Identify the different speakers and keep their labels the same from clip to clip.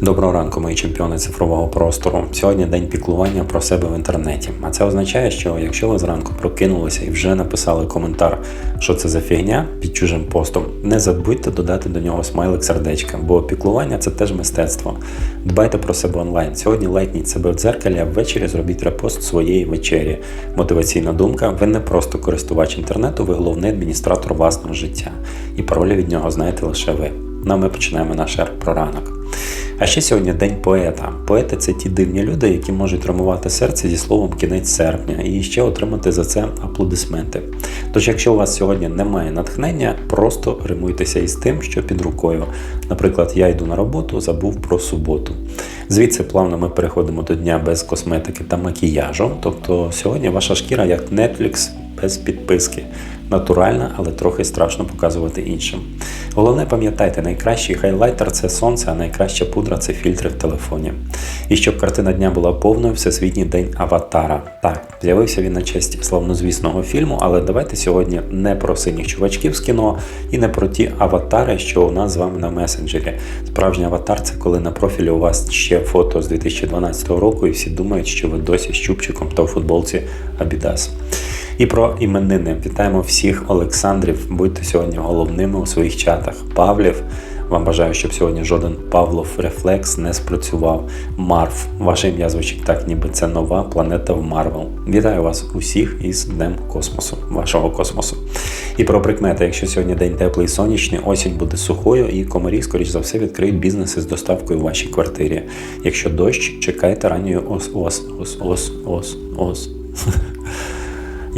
Speaker 1: Доброго ранку, мої чемпіони цифрового простору. Сьогодні день піклування про себе в інтернеті. А це означає, що якщо ви зранку прокинулися і вже написали коментар, що це за фігня під чужим постом, не забудьте додати до нього смайлик сердечка, бо піклування це теж мистецтво. Дбайте про себе онлайн. Сьогодні лайкніть себе в дзеркалі, а ввечері зробіть репост своєї вечері. Мотиваційна думка: ви не просто користувач інтернету, ви головний адміністратор власного життя. І паролі від нього знаєте лише ви. Ну а ми починаємо наш ер про ранок. А ще сьогодні день поета. Поети це ті дивні люди, які можуть рамувати серце зі словом кінець серпня і ще отримати за це аплодисменти. Тож, якщо у вас сьогодні немає натхнення, просто римуйтеся із тим, що під рукою. Наприклад, я йду на роботу, забув про суботу. Звідси плавно ми переходимо до дня без косметики та макіяжу. Тобто сьогодні ваша шкіра як Netflix без підписки. Натуральна, але трохи страшно показувати іншим. Головне, пам'ятайте, найкращий хайлайтер це сонце, а найкраща пудра це фільтри в телефоні. І щоб картина дня була повною, Всесвітній день Аватара. Так, з'явився він на честь славнозвісного фільму, але давайте сьогодні не про синіх чувачків з кіно і не про ті аватари, що у нас з вами на месенджері. Справжній аватар це коли на профілі у вас ще фото з 2012 року, і всі думають, що ви досі з чубчиком та у футболці Абідас. І про іменини. Вітаємо всіх Олександрів. Будьте сьогодні головними у своїх чатах. Павлів. Вам бажаю, щоб сьогодні жоден Павлов рефлекс не спрацював. Марв. Ваше ім'я звучить так, ніби це нова планета в Марвел. Вітаю вас усіх із Днем космосу, вашого космосу. І про прикмети, якщо сьогодні день теплий і сонячний, осінь буде сухою, і комарі, скоріш за все, відкриють бізнеси з доставкою в вашій квартирі. Якщо дощ, чекайте ранньої ос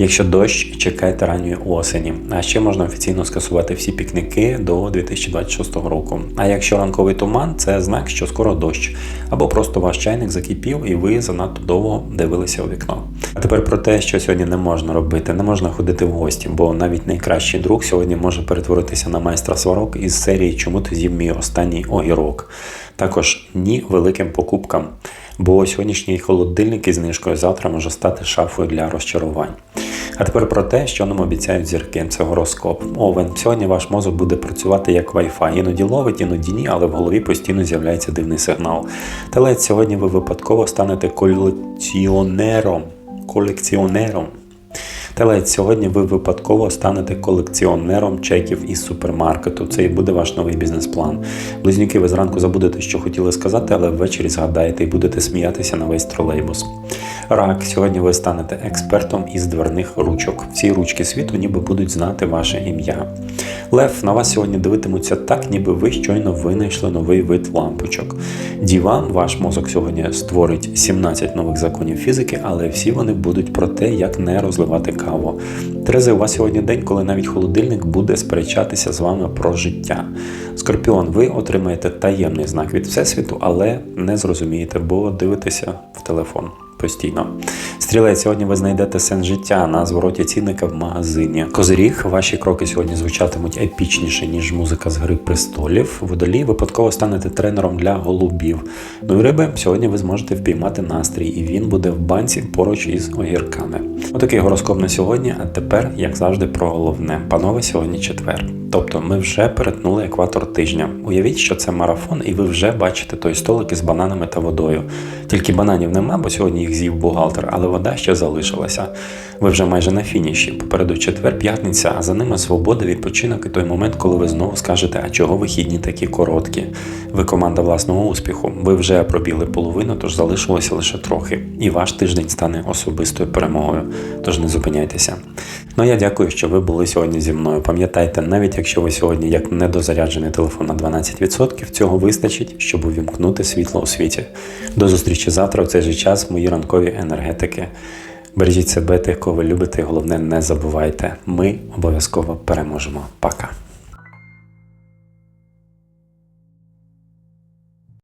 Speaker 1: Якщо дощ, чекайте ранньої осені. А ще можна офіційно скасувати всі пікніки до 2026 року. А якщо ранковий туман, це знак, що скоро дощ, або просто ваш чайник закипів і ви занадто довго дивилися у вікно. А тепер про те, що сьогодні не можна робити, не можна ходити в гості, бо навіть найкращий друг сьогодні може перетворитися на майстра сварок із серії Чому ти з'їв мій останній огірок. Також ні великим покупкам, бо сьогоднішній холодильник із знижкою завтра може стати шафою для розчарувань. А тепер про те, що нам обіцяють зірки. Це гороскоп. Овен. Сьогодні ваш мозок буде працювати як Wi-Fi. Іноді ловить, іноді ні, але в голові постійно з'являється дивний сигнал. Телець сьогодні ви випадково станете колекціонером. Колекціонером. Телець, сьогодні ви випадково станете колекціонером чеків із супермаркету. Це і буде ваш новий бізнес-план. Близнюки, ви зранку забудете, що хотіли сказати, але ввечері згадаєте і будете сміятися на весь тролейбус. Рак, сьогодні ви станете експертом із дверних ручок. Всі ручки світу ніби будуть знати ваше ім'я. Лев, на вас сьогодні дивитимуться так, ніби ви щойно винайшли новий вид лампочок. Діва, ваш мозок сьогодні створить 17 нових законів фізики, але всі вони будуть про те, як не розливати каву. Терези, у вас сьогодні день, коли навіть холодильник буде сперечатися з вами про життя. Скорпіон, ви отримаєте таємний знак від Всесвіту, але не зрозумієте, бо дивитеся в телефон постійно. Стрілець, сьогодні ви знайдете сенс життя на звороті цінника в магазині. Козиріг, ваші кроки сьогодні звучатимуть епічніше, ніж музика з гри престолів. Водолій випадково станете тренером для голубів. Ну і риби, сьогодні ви зможете впіймати настрій, і він буде в банці поруч із огірками. Отакий гороскоп на сьогодні. А тепер, як завжди, про головне. Панове, сьогодні четвер. Тобто ми вже перетнули екватор тижня. Уявіть, що це марафон, і ви вже бачите той столик із бананами та водою. Тільки бананів нема, бо сьогодні їх з'їв бухгалтер, але вода ще залишилася. Ви вже майже на фініші. Попереду четвер, п'ятниця, а за ними свобода, відпочинок і той момент, коли ви знову скажете, а чого вихідні такі короткі. Ви команда власного успіху. Ви вже пробігли половину, тож залишилося лише трохи. І ваш тиждень стане особистою перемогою. Тож не зупиняйтеся. Ну я дякую, що ви були сьогодні зі мною. Пам'ятайте, навіть якщо ви сьогодні як недозаряджений телефон на 12%, цього вистачить, щоб увімкнути світло у світі. До зустрічі завтра в цей же час мої ранкові енергетики. Бережіть себе, тих, кого ви любите, і головне, не забувайте. Ми обов'язково переможемо. Пока.